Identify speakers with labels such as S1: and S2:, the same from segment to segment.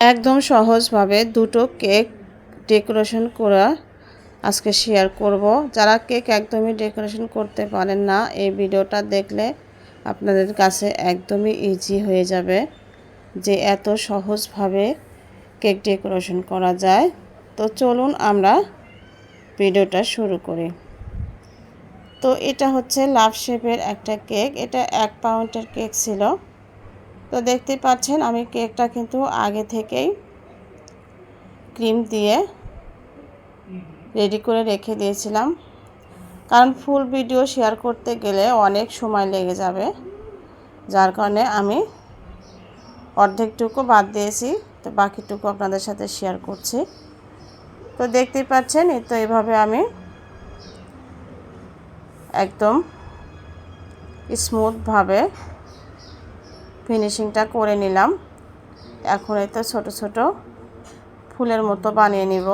S1: একদম সহজভাবে দুটো কেক ডেকোরেশন করা আজকে শেয়ার করব। যারা কেক একদমই ডেকোরেশন করতে পারেন না, এই ভিডিওটা দেখলে আপনাদের কাছে একদমই ইজি হয়ে যাবে যে এত সহজভাবে কেক ডেকোরেশন করা যায়। তো চলুন আমরা ভিডিওটা শুরু করি। তো এটা হচ্ছে লাভ শেপের একটা কেক। এটা এক পাউন্ডের কেক ছিল। তো দেখতে পাচ্ছেন, আমি কেকটা কিন্তু আগে থেকেই ক্রিম দিয়ে রেডি করে রেখে দিয়েছিলাম। কারণ ফুল ভিডিও শেয়ার করতে গেলে অনেক সময় লেগে যাবে। যার কারণে আমি অর্ধেকটুকু বাদ দিয়েছি, তো বাকিটুকু আপনাদের সাথে শেয়ার করছি। তো দেখতেই পাচ্ছেন, এই তো এভাবে আমি একদম স্মুথভাবে ফিনিশিংটা করে নিলাম। এখন তো ছোটো ছোটো ফুলের মতো বানিয়ে নিব।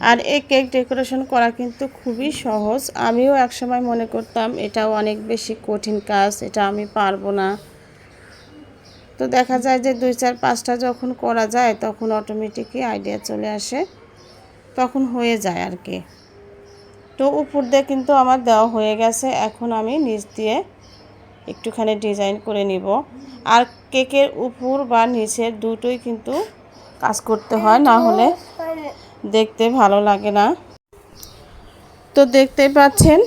S1: আর এই কেক ডেকোরেশন করা কিন্তু খুবই সহজ। আমিও একসময় মনে করতাম, এটাও অনেক বেশি কঠিন কাজ, এটা আমি পারব না। তো দেখা যায় যে দুই চার পাঁচটা যখন করা যায়, তখন অটোমেটিকই আইডিয়া চলে আসে। তখন হয়ে যায় আর কি। তো উপর দিয়ে কিন্তু আমার দেওয়া হয়ে গেছে। এখন আমি নিচ দিয়ে একটুখানি ডিজাইন করে নিব। আর কেকের উপর বা নিচের দুটোই কিন্তু কাজ করতে হয়, না হলে দেখতে ভালো লাগে না। তো দেখতে পাচ্ছেন,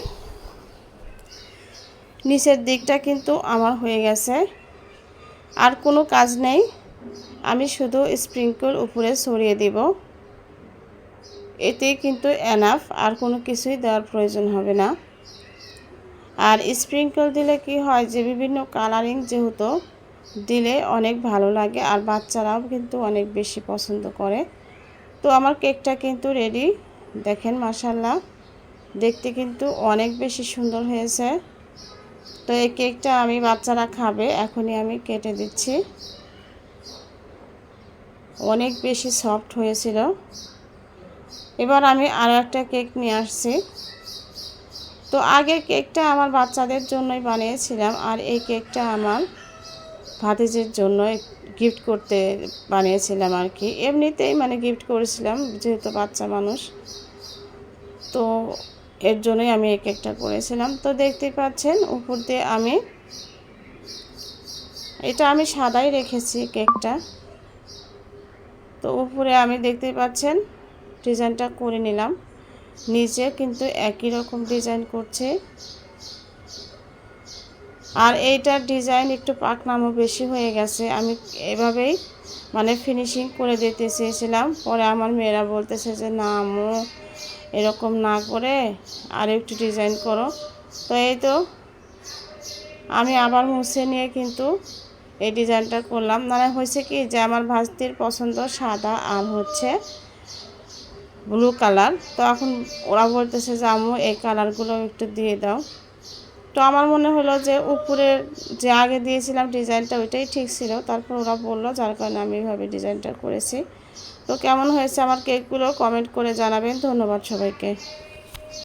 S1: নিচের দিকটা কিন্তু আমার হয়ে গেছে। আর কোনো কাজ নেই, আমি শুধু স্প্রিঙ্কল উপরে ছড়িয়ে দিব। এতে কিন্তু এনাফ আর কোনো কিছুই দেওয়ার প্রয়োজন হবে না। আর স্প্রিঙ্কল দিলে কি হয় যে, বিভিন্ন কালারিং যেহেতু দিলে অনেক ভালো লাগে, আর বাচ্চারাও কিন্তু অনেক বেশি পছন্দ করে। তো আমার কেকটা কিন্তু রেডি দেখেন মাসাল্লাহ দেখতে কিন্তু অনেক বেশি সুন্দর হয়েছে। তো এই কেকটা আমি বাচ্চারা খাবে, এখনই আমি কেটে দিচ্ছি। অনেক বেশি সফট হয়েছিল। এবার আমি আরও একটা কেক নিয়ে আসছি। তো আগের কেকটা আমার বাচ্চাদের জন্যই বানিয়েছিলাম আর এই কেকটা আমার ভাতিজের জন্য গিফট করতে বানিয়েছিলাম আর কি। এমনিতেই মানে গিফট করেছিলাম, যেহেতু বাচ্চা মানুষ। তো এর জন্যই আমি এই কেকটা করেছিলাম। তো দেখতে পাচ্ছেন, উপর দিয়ে আমি এটা আমি সাদাই রেখেছি কেকটা। তো উপরে আমি দেখতে পাচ্ছেন ডিজাইনটা করে নিলাম। নিচে কিন্তু একই রকম ডিজাইন করছে। আর এইটার ডিজাইন একটু পাকনামও বেশি হয়ে গেছে। আমি এভাবেই মানে ফিনিশিং করে দিতে চেয়েছিলাম। পরে আমার মেয়েরা বলতেছে যে, না আমু এরকম না করে আর একটু ডিজাইন করো। তো এই তো আমি আবার মুছে নিয়ে কিন্তু এই ডিজাইনটা করলাম। মানে হয়েছে কি যে, আমার ভাস্তির পছন্দ সাদা আর হচ্ছে ব্লু কালার। তো এখন ওরা বলতেছে যে আমু এই কালারগুলো একটু দিয়ে দাও। তো আমার মনে হলো যে উপরের যে আগে দিয়েছিলাম ডিজাইনটা, ওইটাই ঠিক ছিল। তারপর ওরা বলল, যার কারণে আমি এইভাবে ডিজাইনটা করেছি। তো কেমন হয়েছে আমার কেকগুলো, কমেন্ট করে জানাবেন। ধন্যবাদ সবাইকে।